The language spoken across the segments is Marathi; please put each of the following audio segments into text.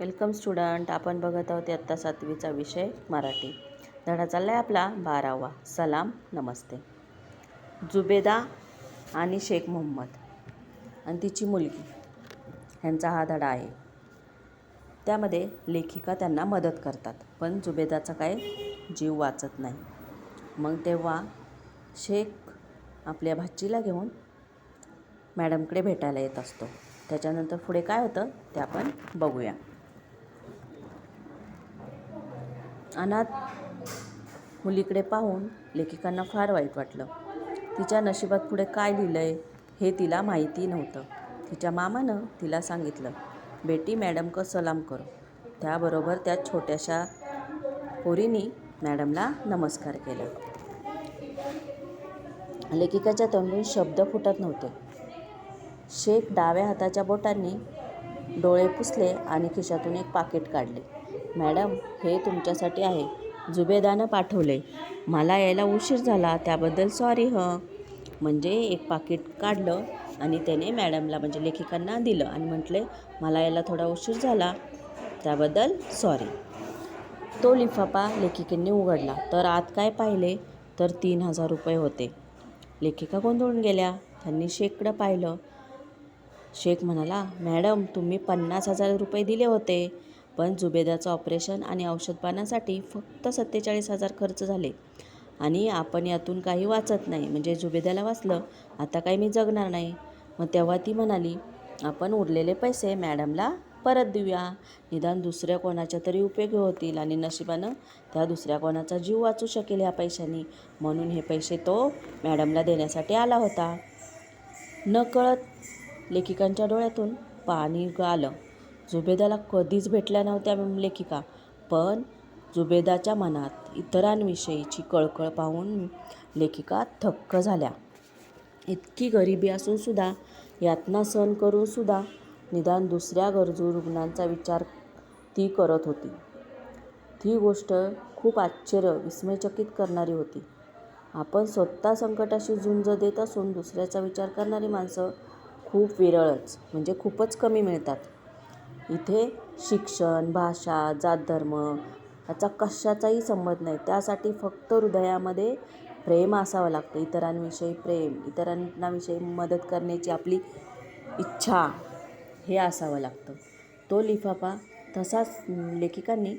वेलकम स्टुडंट आपण बघत आहोत आत्ता सातवीचा विषय मराठी. धडा चालला आहे आपला बारावा. सलाम नमस्ते. जुबेदा आणि शेख मोहम्मद आणि तिची मुलगी ह्यांचा हा धडा आहे. त्यामध्ये लेखिका त्यांना मदत करतात पण जुबेदाचा काय जीव वाचत नाही. मग तेव्हा शेख आपल्या भाचीला घेऊन मॅडमकडे भेटायला येत असतो. त्याच्यानंतर पुढे काय होतं ते आपण बघूया. अनाथ मुलीकडे पाहून लेखिकांना फार वाईट वाटलं. तिच्या नशिबात पुढे काय लिहिलं आहे हे तिला माहिती नव्हतं. तिच्या मामानं तिला सांगितलं बेटी मॅडम को सलाम करो. त्याबरोबर त्या छोट्याशा पोरीनी मॅडमला नमस्कार केला. लेखिकाच्या तोंडून शब्द फुटत नव्हते. शेख डाव्या हाताच्या बोटांनी डोळे पुसले आणि खिशातून एक पाकिट काढले. मॅडम हे तुमच्यासाठी आहे. जुबेदानं पाठवले. मला यायला उशीर झाला त्याबद्दल सॉरी हं. म्हणजे एक पाकिट काढलं आणि त्याने मॅडमला म्हणजे लेखिकांना दिलं आणि म्हटले मला यायला थोडा उशीर झाला. त्याबद्दल सॉरी तो लिफाफा लेखिकेने उघडला. तर आत काय पाहिले? तर तीन हजार रुपये होते. लेखिका गोंधळून गेल्या. त्यांनी शेखकडं पाहिलं. शेख म्हणाला मॅडम तुम्ही पन्नास हजार रुपये दिले होते. पण जुबेदाचं ऑपरेशन आणि औषधपानासाठी फक्त सत्तेचाळीस हजार खर्च झाले. आणि आपण यातून काही वाचत नाही. म्हणजे जुबेदाला वाचलं आता काही मी जगणार नाही. मग तेव्हा ती म्हणाली आपण उरलेले पैसे मॅडमला परत देऊया. निदान दुसऱ्या कोणाच्या तरी उपयोगी होतील आणि नशिबानं त्या दुसऱ्या कोणाचा जीव वाचू शकेल ह्या पैशांनी. म्हणून हे पैसे तो मॅडमला देण्यासाठी आला होता. नकळत लेखिकांच्या डोळ्यातून पाणी आलं. जुबेदाला कधीच भेटल्या नव्हत्या लेखिका पण जुबेदाच्या मनात इतरांविषयीची कळकळ पाहून लेखिका थक्क झाल्या. इतकी गरिबी असूनसुद्धा यातना सहन करूनसुद्धा निदान दुसऱ्या गरजू रुग्णांचा विचार ती करत होती. ती गोष्ट खूप आश्चर्य विस्मयचकित करणारी होती. आपण स्वतः संकटाशी झुंज देत असून दुसऱ्याचा विचार करणारी माणसं खूप विरळच म्हणजे खूपच कमी मिळतात. इथे शिक्षण भाषा जात धर्म ह्याचा कशाचाही संबंध नाही. त्यासाठी फक्त हृदयामध्ये प्रेम असावं लागतं. इतरांविषयी प्रेम इतरांनाविषयी मदत करण्याची आपली इच्छा हे असावं लागतं. तो लिफाफा तसाच लेखिकांनी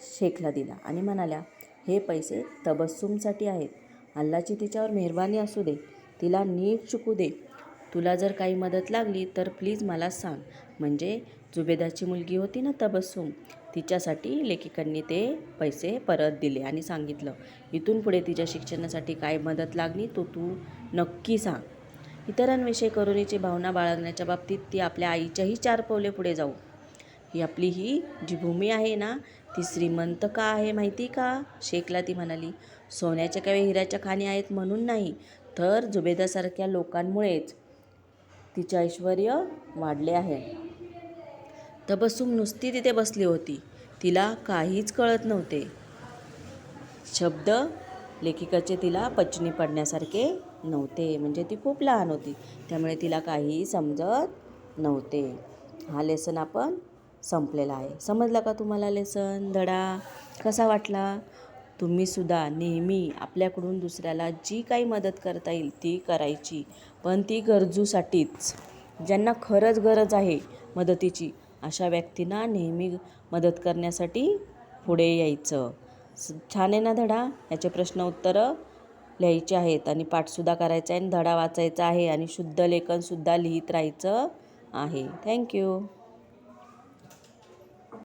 शेखला दिला आणि म्हणाल्या हे पैसे तबस्सुमसाठी आहेत. अल्लाची तिच्यावर मेहरबानी असू दे. तिला नीट शिकू दे. तुला जर काही मदत लागली तर प्लीज मला सांग. म्हणजे जुबेदाची मुलगी होती ना तबस्सुम तिच्यासाठी लेखिकांनी ते पैसे परत दिले आणि सांगितलं इथून पुढे तिच्या शिक्षणासाठी काय मदत लागली तो तू नक्की सांग. इतरांविषयी करुणेची भावना बाळगण्याच्या बाबतीत ती आपल्या आईच्याही चार पावले पुढे जाऊ. ही आपली ही जी भूमी आहे ना ती श्रीमंत का आहे माहिती का? शेखला ती म्हणाली. सोन्याच्या किंवा हिऱ्याच्या खाणी आहेत म्हणून नाही तर जुबेदासारख्या लोकांमुळेच. तिचे ऐश्वर वाढले आहे. तबस्सुम नुसती तिथे बसली होती. तिला काहीच कळत नव्हते. शब्द लेखिकाचे तिला पचनी पडण्यासारखे नव्हते. म्हणजे ती खूप लहान होती. त्यामुळे तिला काहीही समजत नव्हते. हा लेसन आपण संपलेला आहे. समजला का तुम्हाला लेसन? धडा कसा वाटला? तुम्हीसुद्धा नेहमी आपल्याकडून दुसऱ्याला जी काही मदत करता येईल ती करायची. पण ती गरजूसाठीच. ज्यांना खरंच गरज आहे मदतीची अशा व्यक्तींना नेहमी मदत करण्यासाठी पुढे यायचं. छान आहे ना धडा? याचे प्रश्न उत्तरं लिहायचे आहेत आणि पाठसुद्धा करायचा आहे आणि धडा वाचायचा आहे आणि शुद्ध लेखनसुद्धा लिहित राहायचं आहे. थँक्यू.